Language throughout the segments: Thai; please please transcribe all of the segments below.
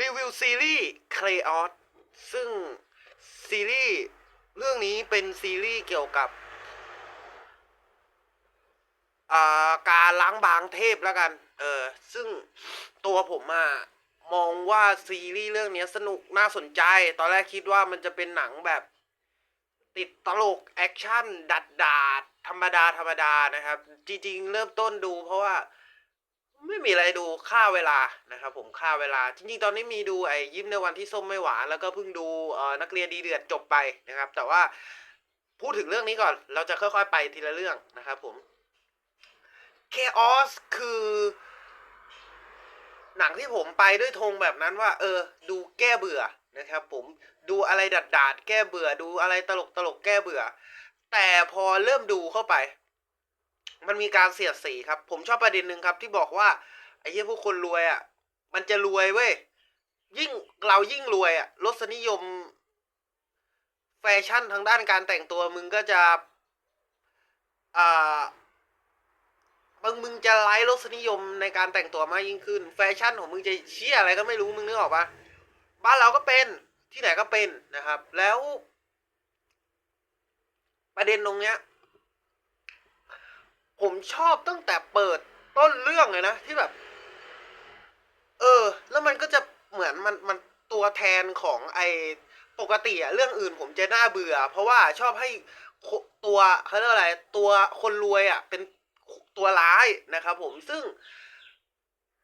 รีวิวซีรีส์เคลออสซึ่งซีรีส์เรื่องนี้เป็นซีรีส์เกี่ยวกับาการล้างบางเทพแล้วกัน เออ ซึ่งตัวผมอะมองว่าซีรีส์เรื่องนี้สนุกน่าสนใจ ตอนแรกคิดว่ามันจะเป็นหนังแบบ ติดตลกแอคชั่น ดัดดาดธรรมดาธรรมดานะครับ จริงๆ เริ่มต้นดูเพราะว่า ไม่มีอะไรดูค่าเวลานะครับผมค่าเวลา จริงๆ ตอนนี้มีดูไอ้ยิ้มในวันที่ส้มไม่หวาน แล้วก็เพิ่งดูเอ่อนักเรียนดีเดือดจบไปนะครับ แต่ว่าพูดถึงเรื่องนี้ก่อน เราจะค่อยๆไปทีละเรื่องนะครับผม Chaos คือ หนังที่ผมไปด้วยธงแบบนั้นว่า เออ ดูแก้เบื่อนะครับผมดูอะไรดัดดาดแก้เบื่อดูอะไรตลกตลกแก้เบื่อ แต่พอเริ่มดูเข้าไป มันมีการเสียดสีครับ ผมชอบประเด็นหนึ่งครับ ที่บอกว่าไอ้เหี้ยพวกคนรวยอะ มันจะรวยเว้ยยิ่งเรายิ่งรวยอะรสนิยม แฟชั่นทางด้านการแต่งตัวมึงก็จะอ่ามึงมึงจะไล่รสนิยมในการแต่งตัวมากยิ่งขึ้น แฟชั่นของมึงจะเชี่ยอะไรก็ไม่รู้มึงนึกออกปะบ้านเราก็เป็นที่ไหนก็เป็นนะครับ แล้ว ประเด็นตรงเนี้ย ผมชอบตั้งแต่เปิดต้นเรื่องเลยนะที่แบบ เออ แล้วมันก็จะเหมือนมันมันตัวแทนของไอปกติอะเรื่องอื่นผมจะน่าเบื่อ เพราะว่าชอบให้ตัวเขาเรียกอะไร ตัวคนรวยอะเป็นตัวร้ายนะครับผมซึ่ง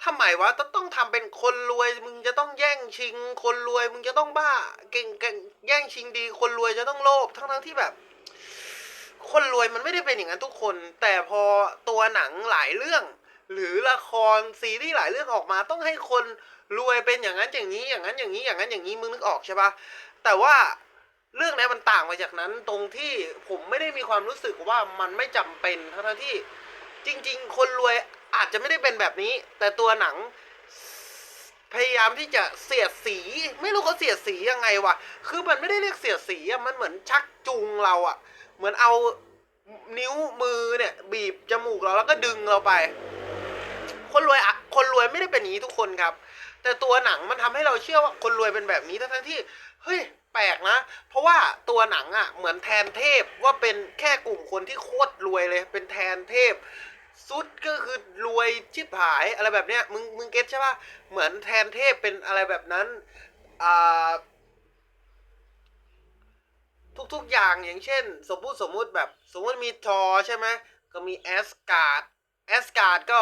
ทำไมวะต้องต้องทำเป็นคนรวยมึงจะต้องแย่งชิง คนรวยมึงจะต้องบ้า เก่งเก่งแย่งชิงดี คนรวยจะต้องโลภทั้งทั้งที่แบบ คนรวยมันไม่ได้เป็นอย่างนั้นทุกคน แต่พอตัวหนังหลายเรื่อง หรือละครซีรีส์หลายเรื่องออกมาต้องให้คนรวยเป็นอย่างนั้นอย่างนี้อย่างนั้นอย่างนี้อย่างนั้นอย่างนี้มึงนึกออกใช่ปะแต่ว่าเรื่องนี้มันต่างไปจากนั้นตรงที่ผมไม่ได้มีความรู้สึกว่ามันไม่จำเป็นทั้งที่จริง ๆ คนรวยอาจจะไม่ได้เป็นแบบนี้ แต่ตัวหนังพยายามที่จะเสียดสี ไม่รู้เขาเสียดสียังไงวะคือมันไม่ได้เรียกเสียดสีอะมันเหมือนชักจูงเราอะ เหมือนเอานิ้วมือเนี่ย บีบจมูกเราแล้วก็ดึงเราไป คนรวยอะคนรวยไม่ได้เป็นอย่างนี้ทุกคนครับ แต่ตัวหนังมันทำให้เราเชื่อว่าคนรวยเป็นแบบนี้ทั้งที่เฮ้ยแปลกนะ เพราะว่าตัวหนังอะเหมือนแทนเทพว่าเป็นแค่กลุ่มคนที่โคตรรวยเลย เป็นแทนเทพสุดก็คือรวยชิบหายอะไรแบบเนี้ยมึงมึงเก็ตใช่ปะเหมือนแทนเทพเป็นอะไรแบบนั้นอ่า ทุกอย่างอย่างเช่น สมมุติสมมุติแบบสมมุติมีทอร์ใช่ไหมก็มีแอสการ์ดแอสการ์ดก็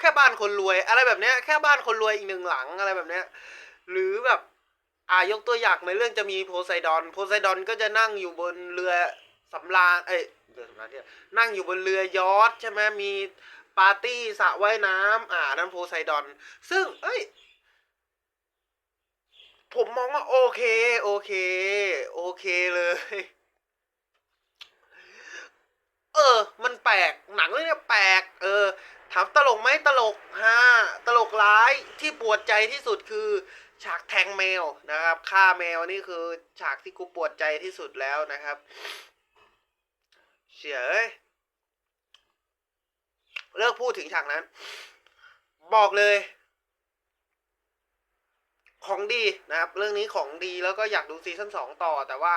แค่บ้านคนรวย อะไรแบบเนี้ยแค่บ้านคนรวยอีกหนึ่งหลังอะไรแบบเนี้ยหรือแบบอ่ายกตัวอย่างในเรื่องจะมีโพไซดอนโพไซดอนก็จะนั่งอยู่บนเรือสำราญเอ้ยเรือสำราญเนี่ยนั่งอยู่บนเรือยอชท์ใช่ไหมมีปาร์ตี้สระว่ายน้ำอ่านั่นโพไซดอน ซึ่งเอ้ย ผมมองว่าโอเค โอเค โอเคเลย เออ มันแปลกหนังเรื่องนี้แปลก เออถามตลกไหมตลกฮะตลกร้ายที่ปวดใจที่สุดคือ ฉากแทงแมวนะครับฆ่าแมวนี่คือ ฉากที่กูปวดใจที่สุดแล้วนะครับเฉยเลิกพูดถึงฉากนั้น บอกเลย ของดีนะครับ เรื่องนี้ของดีแล้วก็อยากดูซีซั่นสองต่อแต่ว่า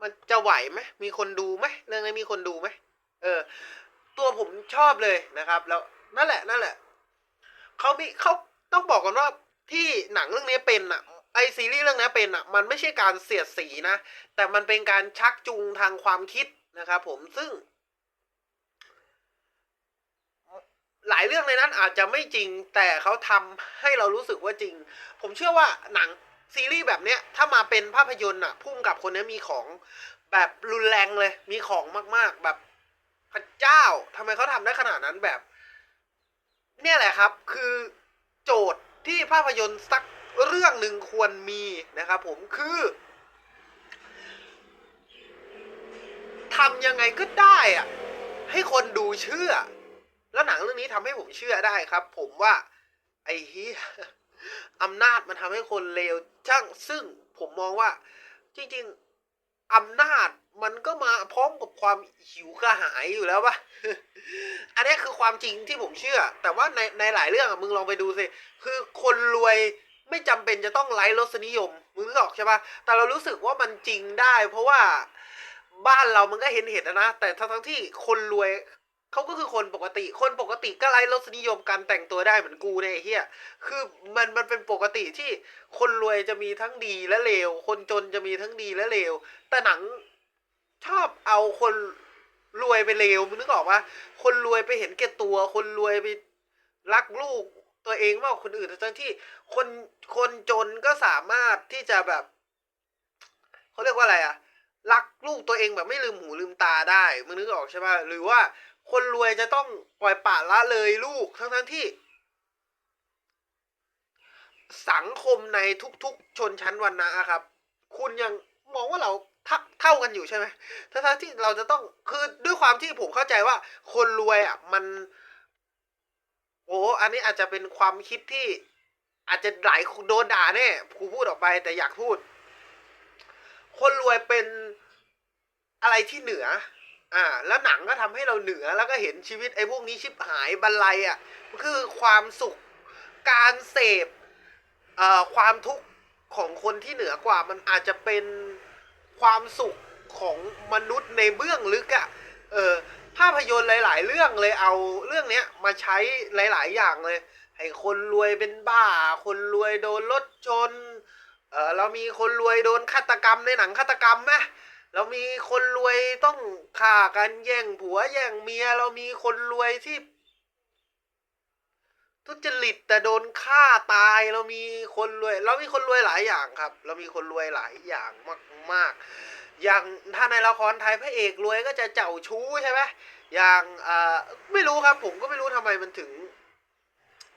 มันจะไหวไหมมีคนดูไหมเรื่องนี้มีคนดูไหมเออ ตัวผมชอบเลยนะครับ แล้วนั่นแหละ นั่นแหละเขามีเขาต้องบอกกันว่าที่หนังเรื่องนี้เป็นอะไอซีรีส์เรื่องนี้เป็นอะมันไม่ใช่การเสียดสีนะ แต่มันเป็นการชักจูงทางความคิดนะครับผมซึ่ง หลายเรื่อง ในนั้นอาจจะไม่จริงแต่เขาทำให้เรารู้สึกว่าจริง ผมเชื่อว่าหนังซีรีส์แบบเนี้ยถ้ามาเป็นภาพยนตร์อะพุ่มกับคนนี้มีของแบบรุนแรงเลย มีของมาก ๆ แบบพระเจ้าทำไมเขาทำได้ขนาดนั้นแบบ เนี่ยแหละครับ คือโจทย์ที่ภาพยนตร์สักเรื่องหนึ่งควรมีนะครับผมคือทำยังไงก็ได้อะให้คนดูเชื่อ แล้วหนังเรื่องนี้ทำให้ผมเชื่อได้ครับ ผมว่าไอ้ฮีอำนาจมันทำให้คนเลวช่างซึ่งผมมองว่า จริง ๆอำนาจมันก็มาพร้อมกับความหิวกระหายอยู่แล้วปะอันนี้คือความจริงที่ผมเชื่อ แต่ว่าในในหลายเรื่องอะมึงลองไปดูสิ คือคนรวยไม่จำเป็นจะต้องไร้รสนิยม มึงนึกออกใช่ปะแต่เรารู้สึกว่ามันจริงได้ เพราะว่าบ้านเรามันก็เห็นเห็นนะ แต่ทั้งที่คนรวย เขาก็คือคนปกติ คนปกติก็ไร้รสนิยมการแต่งตัวได้เหมือนกูเนี่ยไอ้เฮียคือมันมันเป็นปกติที่คนรวยจะมีทั้งดีและเลว คนจนจะมีทั้งดีและเลว แต่หนังชอบเอาคนรวยไปเลวมึงนึกออกปะคนรวยไปเห็นแก่ตัว คนรวยไปรักลูกตัวเองมากกว่าคนอื่นทั้งที่คนคนจนก็สามารถที่จะแบบเขาเรียกว่าอะไรอะรักลูกตัวเองแบบไม่ลืมหูลืมตาได้มึงนึกออกใช่ปะหรือว่า คนรวยจะต้องปล่อยปละละเลยลูกทั้งทั้งๆที่ สังคมในทุกๆ ชนชั้นวรรณะครับ คุณยังมองว่าเราเท่ากันอยู่ใช่ไหมทั้งๆที่เราจะต้องคือด้วยความที่ผมเข้าใจว่า คนรวยอะมัน โอ้อันนี้อาจจะเป็นความคิดที่อาจจะหลายคนโดนด่าแน่ครูพูดออกไปแต่อยากพูด คนรวยเป็นอะไรที่เหนือ อ่า แล้วหนังก็ทำให้เราเหนือแล้วก็เห็นชีวิตไอ้พวกนี้ชิบหายบันไลอะมันคือความสุขการเสพเอ่อความทุกข์ของคนที่เหนือกว่ามันอาจจะเป็นความสุขของมนุษย์ในเบื้องลึกอะ่ะเออภาพยนตร์หลาย ๆ เรื่องเลยเอาเรื่องเนี้ยมาใช้หลาย ๆ อย่างเลยให้คนรวยเป็นบ้า คนรวยโดนรถชนเออเรามีคนรวยโดนฆาตกรรมในหนังฆาตกรรมไหม เรามีคนรวยต้องฆ่ากันแย่งผัวแย่งเมีย เรามีคนรวยที่ทุจริตแต่โดนฆ่าตายเรามีคนรวย เรามีคนรวยหลายอย่างครับ เรามีคนรวยหลายอย่างมากๆ อย่างถ้าในละครไทยพระเอกรวยก็จะเจ้าชู้ใช่ไหมอย่างอ่าไม่รู้ครับ ผมก็ไม่รู้ทำไมมันถึง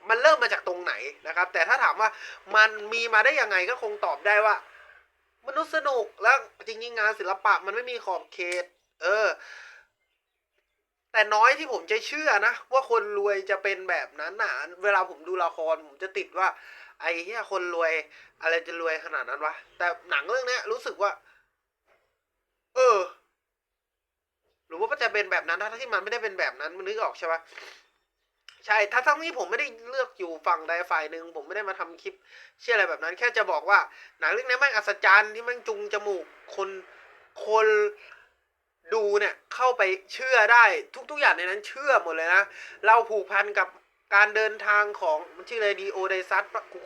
มันเริ่มมาจากตรงไหนนะครับ แต่ถ้าถามว่ามันมีมาได้ยังไงก็คงตอบได้ว่า มนุษย์สนุกแล้วจริงๆงานศิลปะมันไม่มีขอบเขต เออ แต่น้อยที่ผมจะเชื่อนะ ว่าคนรวยจะเป็นแบบนั้นนะเวลาผมดูละครผมจะติดว่า ไอ้เหี้ยคนรวย อะไรจะรวยขนาดนั้นวะแต่หนังเรื่องเนี้ยรู้สึกว่า เออ หรือว่ามันจะเป็นแบบนั้นทั้งที่มันไม่ได้เป็นแบบนั้นมันนึกออกใช่ปะ ใช่ถ้าทั้งนี้ผมไม่ได้เลือกอยู่ฝั่งใดฝ่ายหนึ่งผมไม่ได้มาทำคลิป เชื่ออะไรแบบนั้น แค่จะบอกว่าหนังเรื่องนี้แม่งอัศจรรย์ที่แม่งจุงจมูกคนคนดูเนี่ยเข้าไปเชื่อได้ทุกๆอย่างในนั้นเชื่อหมดเลยนะ เราผูกพันกับการเดินทางของมันชื่ออะไรดีโอไดซัสปะกู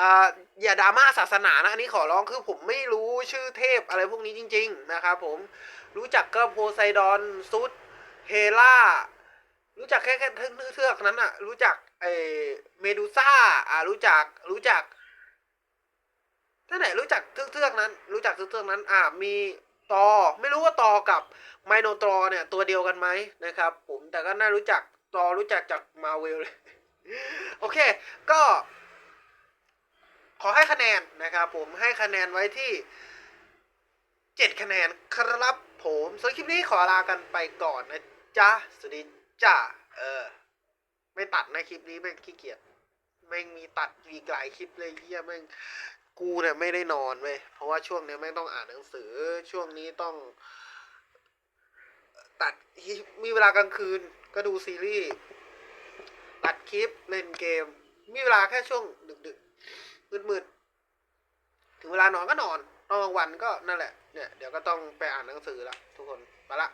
อ่าอย่าดราม่าศาสนานะ อันนี้ขอร้องคือผมไม่รู้ชื่อเทพอะไรพวกนี้จริง ๆ นะครับผมรู้จักก็โพไซดอนซุดเฮล่า รู้จักแค่แค่เทือกเทือกนั้นอะรู้จักไอเมดูซ่าอ่ารู้จักรู้จักท่านไหนรู้จักเทือกๆนั้น รู้จักเทือกๆนั้น อ่ามีตอไม่รู้ว่าตอกับไมโนตรอเนี่ย ตัวเดียวกันไหมนะครับ ผมแต่ก็น่ารู้จักตอรู้จักจากมาเวลเลยโอเค ก็ ขอให้คะแนนนะครับ ผมให้คะแนนไว้ที่เจ็ดคะแนนครับผมส่วนคลิปนี้ขอลากันไปก่อนนะจ๊ะสวัสดี จ้าเออ ไม่ตัดนะคลิปนี้แม่งขี้เกียจแม่งมีตัดมีกหลายคลิปเลยเฮียแม่งกูเนี่ยไม่ได้นอนเว้ยเพราะว่าช่วงนี้แม่งต้องอ่านหนังสือ ช่วงนี้ต้อง ตัดมีเวลากลางคืน ก็ดูซีรีส์ตัดคลิปเล่นเกม มีเวลาแค่ช่วงดึกๆมืดๆถึงเวลานอนก็นอนตอนกลางวันก็นั่นแหละเนี่ยเดี๋ยวก็ต้องไปอ่านหนังสือละทุกคนไปละ